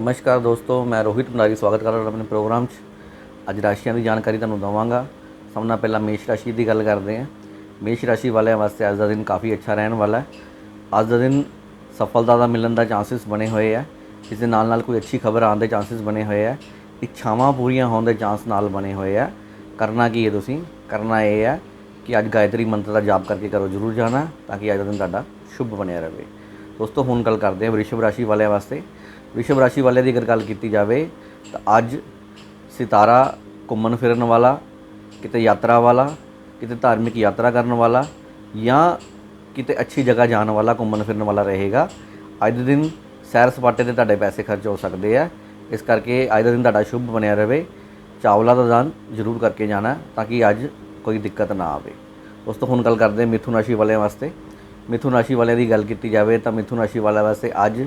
ਨਮਸਕਾਰ ਦੋਸਤੋ, ਮੈਂ ਰੋਹਿਤ ਭੰਡਾਰੀ, ਸਵਾਗਤ ਕਰਦਾ ਆਪਣੇ ਪ੍ਰੋਗਰਾਮ 'ਚ। ਅੱਜ ਰਾਸ਼ੀਆਂ ਦੀ ਜਾਣਕਾਰੀ ਤੁਹਾਨੂੰ ਦਵਾਂਗਾ। ਸਭ ਨਾਲ ਪਹਿਲਾਂ ਮੇਸ਼ ਰਾਸ਼ੀ ਦੀ ਗੱਲ ਕਰਦੇ ਹਾਂ। ਮੇਸ਼ ਰਾਸ਼ੀ ਵਾਲਿਆਂ ਵਾਸਤੇ ਅੱਜ ਦਾ ਦਿਨ ਕਾਫੀ ਅੱਛਾ ਰਹਿਣ ਵਾਲਾ ਹੈ। ਅੱਜ ਦਾ ਦਿਨ ਸਫਲਤਾ ਦਾ ਮਿਲਣ ਦਾ ਚਾਂਸਸ ਬਣੇ ਹੋਏ ਆ। ਇਸ ਦੇ ਨਾਲ ਨਾਲ ਕੋਈ ਅੱਛੀ ਖਬਰ ਆਉਣ ਦੇ ਚਾਂਸਸ ਬਣੇ ਹੋਏ ਆ। ਇੱਛਾਵਾਂ ਪੂਰੀਆਂ ਹੋਣ ਦੇ ਚਾਂਸ ਨਾਲ ਬਣੇ ਹੋਏ ਆ। ਕਰਨਾ ਕੀ ਹੈ ਤੁਸੀਂ? ਕਰਨਾ ਇਹ ਹੈ ਕਿ ਅੱਜ ਗਾਇਤਰੀ ਮੰਤਰ ਦਾ ਜਾਪ ਕਰਕੇ ਕਰੋ ਜ਼ਰੂਰ ਜਾਣਾ ਤਾਂ ਕਿ ਅੱਜ ਦਾ ਦਿਨ ਤੁਹਾਡਾ ਸ਼ੁਭ ਬਣਿਆ ਰਹੇ। ਦੋਸਤੋ, ਹੁਣ ਗੱਲ ਕਰਦੇ ਹਾਂ ਵ੍ਰਿਸ਼ਭ ਰਾਸ਼ੀ ਵਾਲਿਆਂ ਵਾਸਤੇ। ਵਿਸ਼ਵ ਰਾਸ਼ੀ ਵਾਲਿਆਂ ਦੀ ਅਗਰ ਗੱਲ ਕੀਤੀ ਜਾਵੇ, ਤਾਂ ਅੱਜ ਸਿਤਾਰਾ ਘੁੰਮਣ ਫਿਰਨ ਵਾਲਾ, ਕਿਤੇ ਯਾਤਰਾ ਵਾਲਾ, ਕਿਤੇ ਧਾਰਮਿਕ ਯਾਤਰਾ ਕਰਨ ਵਾਲਾ, ਜਾਂ ਕਿਤੇ ਅੱਛੀ ਜਗ੍ਹਾ ਜਾਣ ਵਾਲਾ, ਘੁੰਮਣ ਫਿਰਨ ਵਾਲਾ ਰਹੇਗਾ। ਅੱਜ ਦੇ ਦਿਨ ਸੈਰ ਸਪਾਟੇ ਤੇ ਤੁਹਾਡੇ ਪੈਸੇ ਖਰਚ ਹੋ ਸਕਦੇ ਆ। ਇਸ ਕਰਕੇ ਅੱਜ ਦਾ ਦਿਨ ਤੁਹਾਡਾ ਸ਼ੁਭ ਬਣਿਆ ਰਹੇ ਚਾਵਲਾ ਦਾ ਦਾਨ ਜ਼ਰੂਰ ਕਰਕੇ ਜਾਣਾ, ਤਾਂ ਕਿ ਅੱਜ ਕੋਈ ਦਿੱਕਤ ਨਾ ਆਵੇ। ਉਸ ਤੋਂ ਹੁਣ ਗੱਲ ਕਰਦੇ ਮਿਥੁਨ ਰਾਸ਼ੀ ਵਾਲਿਆਂ ਵਾਸਤੇ। ਮਿਥੁਨ ਰਾਸ਼ੀ ਵਾਲਿਆਂ ਦੀ ਗੱਲ ਕੀਤੀ ਜਾਵੇ, ਤਾਂ ਮਿਥੁਨ ਰਾਸ਼ੀ ਵਾਲਿਆਂ ਵਾਸਤੇ ਅੱਜ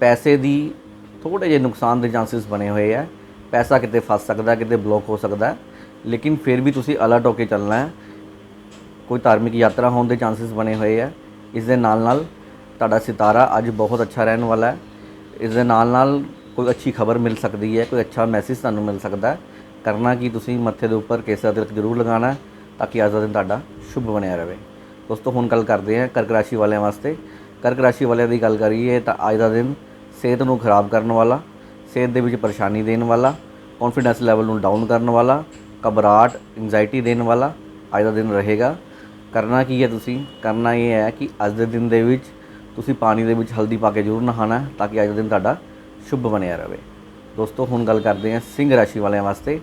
ਪੈਸੇ ਦੀ ਥੋੜੇ ਜਿਹੇ ਨੁਕਸਾਨ ਦੇ ਚਾਂਸਸ ਬਣੇ ਹੋਏ ਆ। ਪੈਸਾ ਕਿਤੇ ਫਸ ਸਕਦਾ, ਕਿਤੇ ਬਲੌਕ ਹੋ ਸਕਦਾ। ਲੇਕਿਨ ਫਿਰ ਵੀ ਤੁਸੀਂ ਅਲਰਟ ਹੋ ਕੇ ਚੱਲਣਾ ਹੈ। ਕੋਈ ਧਾਰਮਿਕ ਯਾਤਰਾ ਹੋਣ ਦੇ ਚਾਂਸਸ ਬਣੇ ਹੋਏ ਆ। ਇਸ ਦੇ ਨਾਲ ਨਾਲ ਤੁਹਾਡਾ ਸਿਤਾਰਾ ਅੱਜ ਬਹੁਤ ਅੱਛਾ ਰਹਿਣ ਵਾਲਾ ਹੈ। ਇਸ ਦੇ ਨਾਲ ਨਾਲ ਕੋਈ ਅੱਛੀ ਖਬਰ ਮਿਲ ਸਕਦੀ ਹੈ, ਕੋਈ ਅੱਛਾ ਮੈਸੇਜ ਤੁਹਾਨੂੰ ਮਿਲ ਸਕਦਾ ਕਰਨਾ ਕਿ ਤੁਸੀਂ, ਮੱਥੇ ਦੇ ਉੱਪਰ ਕੇਸਰ ਤਿਲਕ ਜ਼ਰੂਰ ਲਗਾਉਣਾ ਤਾਂ ਕਿ ਅੱਜ ਦਾ ਦਿਨ ਤੁਹਾਡਾ ਸ਼ੁਭ ਬਣਿਆ ਰਹੇ। ਦੋਸਤੋ, ਹੁਣ ਗੱਲ ਕਰਦੇ ਹਾਂ ਕਰਕ ਰਾਸ਼ੀ ਵਾਲਿਆਂ ਵਾਸਤੇ। ਕਰਕ ਰਾਸ਼ੀ ਵਾਲਿਆਂ ਦੀ ਗੱਲ ਕਰੀਏ ਤਾਂ ਅੱਜ ਦਾ ਦਿਨ ਸਿਹਤ ਨੂੰ ਖਰਾਬ ਕਰਨ ਵਾਲਾ, ਸਿਹਤ ਦੇ ਵਿੱਚ ਪਰੇਸ਼ਾਨੀ ਦੇਣ ਵਾਲਾ ਕੌਨਫੀਡੈਂਸ ਲੈਵਲ ਨੂੰ ਡਾਊਨ ਕਰਨ ਵਾਲਾ, ਘਬਰਾਹਟ ਐਂਜ਼ਾਈਟੀ ਦੇਣ ਵਾਲਾ ਅੱਜ ਦਾ ਦਿਨ ਰਹੇਗਾ। ਕਰਨਾ ਕੀ ਹੈ ਤੁਸੀਂ? ਕਰਨਾ ਇਹ ਹੈ ਕਿ ਅੱਜ ਦੇ ਦਿਨ ਦੇ ਵਿੱਚ ਤੁਸੀਂ ਪਾਣੀ ਦੇ ਵਿੱਚ ਹਲਦੀ ਪਾ ਕੇ ਜ਼ਰੂਰ ਨਹਾਣਾ ਤਾਂ ਕਿ ਅੱਜ ਦਾ ਦਿਨ ਤੁਹਾਡਾ ਸ਼ੁਭ ਬਣਿਆ ਰਹੇ। ਦੋਸਤੋ, ਹੁਣ ਗੱਲ ਕਰਦੇ ਹਾਂ ਸਿੰਘ ਰਾਸ਼ੀ ਵਾਲਿਆਂ ਵਾਸਤੇ।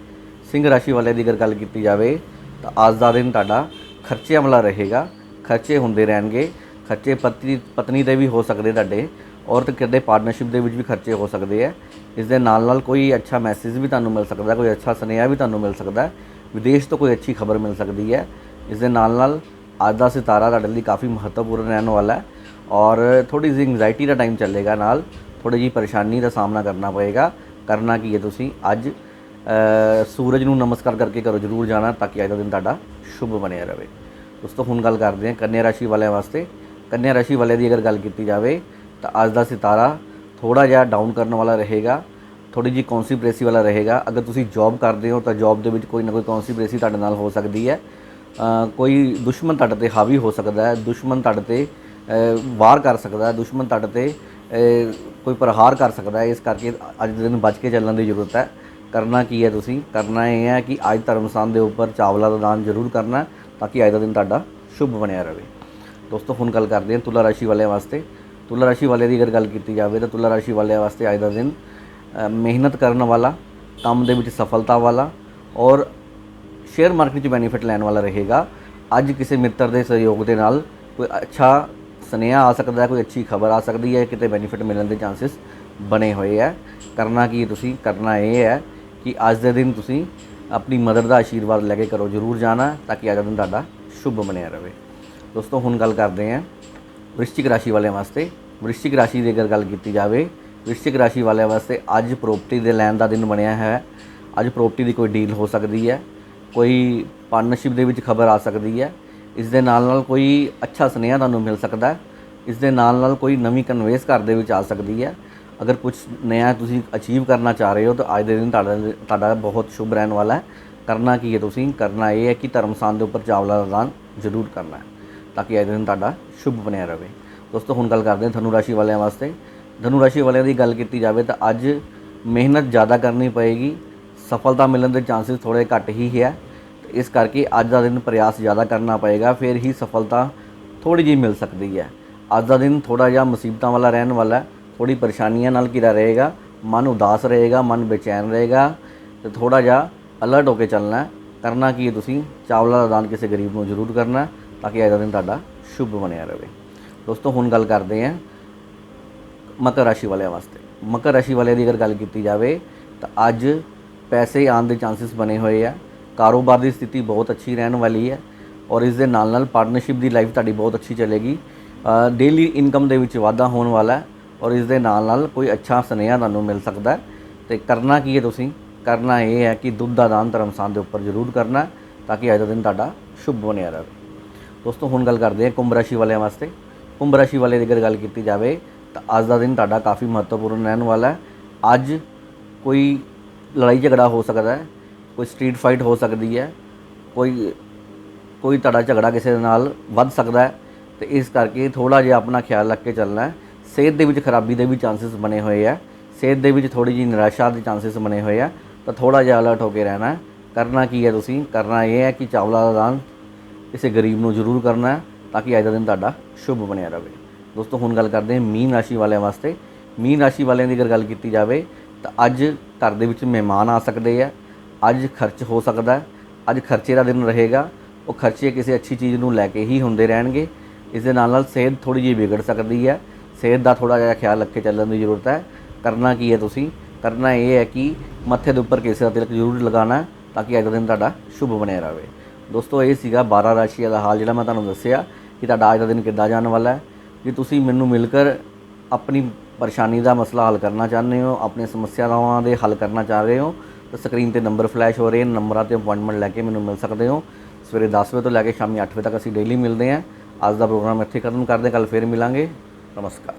ਸਿੰਘ ਰਾਸ਼ੀ ਵਾਲਿਆਂ ਦੀ ਅਗਰ ਗੱਲ ਕੀਤੀ ਜਾਵੇ ਤਾਂ ਅੱਜ ਦਾ ਦਿਨ ਤੁਹਾਡਾ ਖਰਚਿਆਂ ਵਾਲਾ ਰਹੇਗਾ। ਖਰਚੇ ਹੁੰਦੇ ਰਹਿਣਗੇ। ਖਰਚੇ ਪਤੀ ਪਤਨੀ ਦੇ ਵੀ ਹੋ ਸਕਦੇ ਤੁਹਾਡੇ ਔਰ ਤੇ ਕਿਤੇ ਪਾਰਟਨਰਸ਼ਿਪ ਦੇ ਵਿੱਚ ਵੀ ਖਰਚੇ ਹੋ ਸਕਦੇ ਆ। ਇਸ ਦੇ ਨਾਲ ਨਾਲ ਕੋਈ ਅੱਛਾ ਮੈਸੇਜ ਵੀ ਤੁਹਾਨੂੰ ਮਿਲ ਸਕਦਾ, ਕੋਈ ਅੱਛਾ ਸੁਨੇਹਾ ਵੀ ਤੁਹਾਨੂੰ ਮਿਲ ਸਕਦਾ। ਵਿਦੇਸ਼ ਤੋਂ ਕੋਈ ਅੱਛੀ ਖਬਰ ਮਿਲ ਸਕਦੀ ਹੈ। ਇਸ ਦੇ ਨਾਲ ਨਾਲ ਅੱਜ ਦਾ ਸਿਤਾਰਾ ਤੁਹਾਡੇ ਲਈ ਕਾਫੀ ਮਹੱਤਵਪੂਰਨ ਰਹਿਣ ਵਾਲਾ ਹੈ ਔਰ ਥੋੜੀ ਜਿਹੀ ਐਂਜ਼ਾਈਟੀ ਦਾ ਟਾਈਮ ਚੱਲੇਗਾ ਨਾਲ ਥੋੜੀ ਜਿਹੀ ਪਰੇਸ਼ਾਨੀ ਦਾ ਸਾਹਮਣਾ ਕਰਨਾ ਪਏਗਾ। ਕਰਨਾ ਕੀ ਹੈ ਤੁਸੀਂ ਅੱਜ ਸੂਰਜ ਨੂੰ ਨਮਸਕਾਰ ਕਰਕੇ ਕਰੋ ਜ਼ਰੂਰ ਜਾਣਾ ਤਾਂ ਕਿ ਅੱਜ ਦਾ ਦਿਨ ਤੁਹਾਡਾ ਸ਼ੁਭ ਬਣਿਆ ਰਹੇ। ਦੋਸਤੋ, ਹੁਣ ਗੱਲ ਕਰਦੇ ਹਾਂ ਕੰਨਿਆ ਰਾਸ਼ੀ ਵਾਲਿਆਂ ਵਾਸਤੇ। ਕੰਨਿਆ ਰਾਸ਼ੀ ਵਾਲਿਆਂ ਦੀ ਅਗਰ ਗੱਲ ਕੀਤੀ ਜਾਵੇ ਤਾਂ ਅੱਜ ਦਾ ਸਿਤਾਰਾ ਥੋੜਾ ਜਿਹਾ ਡਾਊਨ ਕਰਨ ਵਾਲਾ ਰਹੇਗਾ ਥੋੜੀ ਜਿਹੀ ਕੌਨਸੀਪ੍ਰੇਸੀ ਵਾਲਾ ਰਹੇਗਾ। ਅਗਰ ਤੁਸੀਂ ਜੌਬ ਕਰਦੇ ਹੋ ਤਾਂ ਜੌਬ ਦੇ ਵਿੱਚ ਕੋਈ ਨਾ ਕੋਈ ਕੌਨਸੀਪ੍ਰੇਸੀ ਤੁਹਾਡੇ ਨਾਲ ਹੋ ਸਕਦੀ ਹੈ। ਕੋਈ ਦੁਸ਼ਮਣ ਤੁਹਾਡੇ ਤੇ ਹਾਵੀ ਹੋ ਸਕਦਾ ਹੈ, ਦੁਸ਼ਮਣ ਤੁਹਾਡੇ ਤੇ ਵਾਰ ਕਰ ਸਕਦਾ ਹੈ, ਦੁਸ਼ਮਣ ਤੁਹਾਡੇ ਤੇ ਕੋਈ ਪ੍ਰਹਾਰ ਕਰ ਸਕਦਾ ਹੈ। ਇਸ ਕਰਕੇ ਅੱਜ ਦੇ ਦਿਨ ਬਚ ਕੇ ਚੱਲਣ ਦੀ ਜ਼ਰੂਰਤ ਹੈ। ਕਰਨਾ ਕੀ ਹੈ ਤੁਸੀਂ? ਕਰਨਾ ਇਹ ਹੈ ਕਿ ਅੱਜ ਧਰਮਸਥਾਨ ਦੇ ਉੱਪਰ ਚਾਵਲਾ ਦਾ ਦਾਨ ਜ਼ਰੂਰ ਕਰਨਾ ਤਾਂ ਕਿ ਅੱਜ ਦਾ ਦਿਨ ਤੁਹਾਡਾ ਸ਼ੁਭ ਬਣਿਆ ਰਹੇ। ਦੋਸਤੋ, ਹੁਣ ਗੱਲ ਕਰਦੇ ਹਾਂ ਤੁਲਾ ਰਾਸ਼ੀ ਵਾਲਿਆਂ ਵਾਸਤੇ। ਤੁਲਾ ਰਾਸ਼ੀ ਵਾਲਿਆਂ ਦੀ ਅਗਰ ਗੱਲ ਕੀਤੀ ਜਾਵੇ ਤਾਂ ਤੁਲਾ ਰਾਸ਼ੀ ਵਾਲਿਆਂ ਵਾਸਤੇ ਅੱਜ ਦਾ ਦਿਨ ਮਿਹਨਤ ਕਰਨ ਵਾਲਾ, ਕੰਮ ਦੇ ਵਿੱਚ ਸਫਲਤਾ ਵਾਲਾ ਔਰ ਸ਼ੇਅਰ ਮਾਰਕੀਟ 'ਚ ਬੈਨੀਫਿਟ ਲੈਣ ਵਾਲਾ ਰਹੇਗਾ। ਅੱਜ ਕਿਸੇ ਮਿੱਤਰ ਦੇ ਸਹਿਯੋਗ ਦੇ ਨਾਲ ਕੋਈ ਅੱਛਾ ਸੁਨੇਹਾ ਆ ਸਕਦਾ ਹੈ, ਕੋਈ ਅੱਛੀ ਖਬਰ ਆ ਸਕਦੀ ਹੈ, ਕਿਤੇ ਬੈਨੀਫਿਟ ਮਿਲਣ ਦੇ ਚਾਂਸਸ ਬਣੇ ਹੋਏ ਹੈ। ਕਰਨਾ ਕੀ ਤੁਸੀਂ? ਕਰਨਾ ਇਹ ਹੈ ਕਿ ਅੱਜ ਦੇ ਦਿਨ ਤੁਸੀਂ ਆਪਣੀ ਮਦਰ ਦਾ ਆਸ਼ੀਰਵਾਦ ਲੈ ਕੇ ਕਰੋ ਜ਼ਰੂਰ ਜਾਣਾ ਤਾਂ ਕਿ ਅੱਜ ਦਾ ਦਿਨ ਤੁਹਾਡਾ ਸ਼ੁਭ ਬਣਿਆ ਰਹੇ। ਦੋਸਤੋ, ਹੁਣ ਗੱਲ ਕਰਦੇ ਹਾਂ ਵ੍ਰਿਸ਼ਚਿਕ ਰਾਸ਼ੀ ਵਾਲਿਆਂ ਵਾਸਤੇ। ਵ੍ਰਿਸ਼ਚਿਕ ਰਾਸ਼ੀ ਦੀ ਅਗਰ ਗੱਲ ਕੀਤੀ ਜਾਵੇ ਵ੍ਰਿਸ਼ਚਿਕ ਰਾਸ਼ੀ ਵਾਲਿਆਂ ਵਾਸਤੇ ਅੱਜ ਪ੍ਰੋਪਰਟੀ ਦੇ ਲੈਣ ਦਾ ਦਿਨ ਬਣਿਆ ਹੈ। ਅੱਜ ਪ੍ਰੋਪਰਟੀ ਦੀ ਕੋਈ ਡੀਲ ਹੋ ਸਕਦੀ ਹੈ, ਕੋਈ ਪਾਰਟਨਰਸ਼ਿਪ ਦੇ ਵਿੱਚ ਖਬਰ ਆ ਸਕਦੀ ਹੈ। ਇਸ ਦੇ ਨਾਲ ਨਾਲ ਕੋਈ ਅੱਛਾ ਸੁਨੇਹਾ ਤੁਹਾਨੂੰ ਮਿਲ ਸਕਦਾ ਇਸ ਦੇ ਨਾਲ ਨਾਲ ਕੋਈ ਨਵੀਂ ਕਨਵੇਸ ਘਰ ਦੇ ਵਿੱਚ ਆ ਸਕਦੀ ਹੈ। ਅਗਰ ਕੁਝ ਨया ਤੁਸੀਂ ਅਚੀਵ ਕਰਨਾ ਚਾਹ ਰਹੇ ਹੋ, ਤਾਂ ਅੱਜ ਦੇ ਦਿਨ ਤੁਹਾਡਾ ਤੁਹਾਡਾ ਬਹੁਤ ਸ਼ੁਭ ਰਹਿਣ ਵਾਲਾ ਹੈ। ਕਰਨਾ ਕੀ ਹੈ ਤੁਸੀਂ? ਕਰਨਾ ਇਹ ਹੈ ਕਿ ਧਰਮਸਥਾਨ ਦੇ ਉੱਪਰ ਚਾਵਲਾ ਦਾ ਦਾਨ ਜ਼ਰੂਰ ਕਰਨਾ ਹੈ। ਤਾਂ ਕਿ ਅੱਜ ਦਿਨ ਤੁਹਾਡਾ ਸ਼ੁਭ ਬਣਿਆ ਰਹੇ। ਦੋਸਤੋ, ਹੁਣ ਗੱਲ ਕਰਦੇ ਹਾਂ ਧਨੂ ਰਾਸ਼ੀ ਵਾਲਿਆਂ ਵਾਸਤੇ। ਧਨੂ ਰਾਸ਼ੀ ਵਾਲਿਆਂ ਦੀ ਗੱਲ ਕੀਤੀ ਜਾਵੇ ਤਾਂ ਅੱਜ ਮਿਹਨਤ ਜ਼ਿਆਦਾ ਕਰਨੀ ਪਏਗੀ। ਸਫਲਤਾ ਮਿਲਣ ਦੇ ਚਾਂਸਸ ਥੋੜੇ ਘੱਟ ਹੀ ਹੈ। ਤੇ ਇਸ ਕਰਕੇ ਅੱਜ ਦਾ ਦਿਨ ਪ੍ਰਯਾਸ ਜ਼ਿਆਦਾ ਕਰਨਾ ਪਏਗਾ। ਫਿਰ ਹੀ ਸਫਲਤਾ ਥੋੜੀ ਜਿਹੀ ਮਿਲ ਸਕਦੀ ਹੈ। ਅੱਜ ਦਾ ਦਿਨ ਥੋੜਾ ਜਿਹਾ ਮੁਸੀਬਤਾਂ ਵਾਲਾ ਰਹਿਣ ਵਾਲਾ ਹੈ। ਥੋੜੀ ਪਰੇਸ਼ਾਨੀਆਂ ਨਾਲ ਘਿਰਾ ਰਹੇਗਾ। ਮਨ ਉਦਾਸ ਰਹੇਗਾ, ਮਨ ਬੇਚੈਨ ਰਹੇਗਾ ਤੇ ਥੋੜਾ ਜਿਹਾ ਅਲਰਟ ਹੋ ਕੇ ਚੱਲਣਾ ਕਰਨਾ ਕੀ ਹੈ ਤੁਸੀਂ? ਚਾਵਲਾ ਦਾ ਦਾਨ ਕਿਸੇ ਗਰੀਬ ਨੂੰ ਜ਼ਰੂਰ ਕਰਨਾ ਹੈ ਤਾਂ ਕਿ ਅੱਜ ਦਾ ਦਿਨ ਤੁਹਾਡਾ ਸ਼ੁਭ ਬਣਿਆ ਰਹੇ। ਦੋਸਤੋ, ਹੁਣ ਗੱਲ ਕਰਦੇ ਹਾਂ ਮਕਰ ਰਾਸ਼ੀ ਵਾਲਿਆਂ ਵਾਸਤੇ। ਮਕਰ ਰਾਸ਼ੀ ਵਾਲਿਆਂ ਦੀ ਅਗਰ ਗੱਲ ਕੀਤੀ ਜਾਵੇ, ਤਾਂ ਅੱਜ ਪੈਸੇ ਆਉਣ ਦੇ ਚਾਂਸਸ ਬਣੇ ਹੋਏ ਆ। ਕਾਰੋਬਾਰ ਦੀ ਸਥਿਤੀ ਬਹੁਤ ਅੱਛੀ ਰਹਿਣ ਵਾਲੀ ਹੈ ਔਰ ਇਸ ਦੇ ਨਾਲ ਨਾਲ ਪਾਰਟਨਰਸ਼ਿਪ ਦੀ ਲਾਈਫ ਤੁਹਾਡੀ ਬਹੁਤ ਅੱਛੀ ਚੱਲੇਗੀ। ਡੇਲੀ ਇਨਕਮ ਦੇ ਵਿੱਚ ਵਾਧਾ ਹੋਣ ਵਾਲਾ ਹੈ ਔਰ ਇਸ ਦੇ ਨਾਲ ਨਾਲ ਕੋਈ ਅੱਛਾ ਸੁਨੇਹਾ ਤੁਹਾਨੂੰ ਮਿਲ ਸਕਦਾ ਹੈ। ਤੇ ਕਰਨਾ ਕੀ ਹੈ ਤੁਸੀਂ? ਕਰਨਾ ਇਹ ਹੈ ਕਿ ਦੁੱਧ ਦਾ ਦਾਨ ਧਰਮਸਥਾਨ ਦੇ ਉੱਪਰ ਜ਼ਰੂਰ ਕਰਨਾ ਤਾਂ ਕਿ ਅੱਜ ਦਾ ਦਿਨ ਤੁਹਾਡਾ ਸ਼ੁਭ ਬਣਿਆ ਰਹੇ। ਦੋਸਤੋ, ਹੁਣ ਗੱਲ ਕਰਦੇ ਹਾਂ ਕੁੰਭ ਰਾਸ਼ੀ ਵਾਲਿਆਂ ਵਾਸਤੇ। ਕੁੰਭ ਰਾਸ਼ੀ ਵਾਲੇ ਦੀ ਅਗਰ ਗੱਲ ਕੀਤੀ ਜਾਵੇ, ਤਾਂ ਅੱਜ ਦਾ ਦਿਨ ਤੁਹਾਡਾ ਕਾਫੀ ਮਹੱਤਵਪੂਰਨ ਰਹਿਣ ਵਾਲਾ ਹੈ। ਅੱਜ ਕੋਈ ਲੜਾਈ ਝਗੜਾ ਹੋ ਸਕਦਾ ਹੈ, ਕੋਈ ਸਟਰੀਟ ਫਾਈਟ ਹੋ ਸਕਦੀ ਹੈ, ਕੋਈ ਕੋਈ ਤੁਹਾਡਾ ਝਗੜਾ ਕਿਸੇ ਦੇ ਨਾਲ ਵੱਧ ਸਕਦਾ ਹੈ। ਤੇ ਇਸ ਕਰਕੇ ਥੋੜਾ ਜਿਹਾ ਆਪਣਾ ਖਿਆਲ ਰੱਖ ਕੇ ਚੱਲਣਾ ਹੈ। ਸਿਹਤ ਦੇ ਵਿੱਚ ਖਰਾਬੀ ਦੇ ਵੀ ਚਾਂਸਸ ਬਣੇ ਹੋਏ ਆ। ਸਿਹਤ ਦੇ ਵਿੱਚ ਥੋੜੀ ਜਿਹੀ ਨਿਰਾਸ਼ਾ ਦੇ ਚਾਂਸਸ ਬਣੇ ਹੋਏ ਆ। ਤਾਂ ਥੋੜਾ ਜਿਹਾ ਅਲਰਟ ਹੋ ਕੇ ਰਹਿਣਾ ਕਰਨਾ ਕੀ ਹੈ ਤੁਸੀਂ? ਕਰਨਾ ਇਹ ਹੈ ਕਿ ਚਾਵਲਾਂ ਦਾ ਦਾਨ ਕਿਸੇ ਗਰੀਬ ਨੂੰ ਜ਼ਰੂਰ ਕਰਨਾ ਹੈ ਤਾਂ ਕਿ ਅੱਜ ਦਾ ਦਿਨ ਤੁਹਾਡਾ ਸ਼ੁਭ ਬਣਿਆ ਰਹੇ। ਦੋਸਤੋ, ਹੁਣ ਗੱਲ ਕਰਦੇ ਹਾਂ ਮੀਨ ਰਾਸ਼ੀ ਵਾਲਿਆਂ ਵਾਸਤੇ। ਮੀਨ ਰਾਸ਼ੀ ਵਾਲਿਆਂ ਦੀ ਅਗਰ ਗੱਲ ਕੀਤੀ ਜਾਵੇ, ਤਾਂ ਅੱਜ ਘਰ ਦੇ ਵਿੱਚ ਮਹਿਮਾਨ ਆ ਸਕਦੇ ਆ। ਅੱਜ ਖਰਚ ਹੋ ਸਕਦਾ ਹੈ। ਅੱਜ ਖਰਚੇ ਦਾ ਦਿਨ ਰਹੇਗਾ। ਉਹ ਖਰਚੇ ਕਿਸੇ ਅੱਛੀ ਚੀਜ਼ ਨੂੰ ਲੈ ਕੇ ਹੀ ਹੁੰਦੇ ਰਹਿਣਗੇ। ਇਸ ਦੇ ਨਾਲ ਨਾਲ ਸਿਹਤ ਥੋੜੀ ਜਿਹੀ ਵਿਗੜ ਸਕਦੀ ਹੈ। ਸਿਹਤ ਦਾ ਥੋੜਾ ਜਿਹਾ ਖਿਆਲ ਰੱਖ ਕੇ ਚੱਲਣ ਦੀ ਜ਼ਰੂਰਤ ਹੈ। ਕਰਨਾ ਕੀ ਹੈ ਤੁਸੀਂ? ਕਰਨਾ ਇਹ ਹੈ ਕਿ ਮੱਥੇ ਦੇ ਉੱਪਰ ਕੇਸਰ ਦਾ ਤਿਲਕ ਜ਼ਰੂਰ ਲਗਾਉਣਾ ਤਾਂ ਕਿ ਅੱਜ ਦਾ ਦਿਨ ਤੁਹਾਡਾ ਸ਼ੁਭ ਬਣਿਆ ਰਹੇ। ਦੋਸਤੋ, ਇਹ ਸੀਗਾ 12 ਰਾਸ਼ੀਆਂ ਦਾ ਹਾਲ, ਜਿਹੜਾ ਮੈਂ ਤੁਹਾਨੂੰ ਦੱਸਿਆ ਕਿ ਤੁਹਾਡਾ ਅੱਜ ਦਾ ਦਿਨ ਕਿੱਦਾਂ ਜਾਣ ਵਾਲਾ ਹੈ। ਜੇ ਤੁਸੀਂ ਮੈਨੂੰ ਮਿਲ ਕਰ ਆਪਣੀ ਪਰੇਸ਼ਾਨੀ ਦਾ ਮਸਲਾ ਹੱਲ ਕਰਨਾ ਚਾਹੁੰਦੇ ਹੋ, ਆਪਣੀਆਂ ਸਮੱਸਿਆਵਾਂ ਦੇ ਹੱਲ ਕਰਨਾ ਚਾਹ ਰਹੇ ਹੋ, ਤਾਂ ਸਕਰੀਨ ਤੇ ਨੰਬਰ ਫਲੈਸ਼ ਹੋ ਰਹੇ ਨੇ, ਨੰਬਰਾਂ ਤੇ ਅਪਾਇੰਟਮੈਂਟ ਲੈ ਕੇ ਮੈਨੂੰ ਮਿਲ ਸਕਦੇ ਹੋ। ਸਵੇਰੇ 10 ਵਜੇ ਤੋਂ ਲੈ ਕੇ ਸ਼ਾਮੀ 8 ਵਜੇ ਤੱਕ ਅਸੀਂ ਡੇਲੀ ਮਿਲਦੇ ਹਾਂ। ਅੱਜ ਦਾ ਪ੍ਰੋਗਰਾਮ ਇੱਥੇ ਖਤਮ ਕਰਦੇ ਕੱਲ ਫੇਰ ਮਿਲਾਂਗੇ। ਨਮਸਕਾਰ।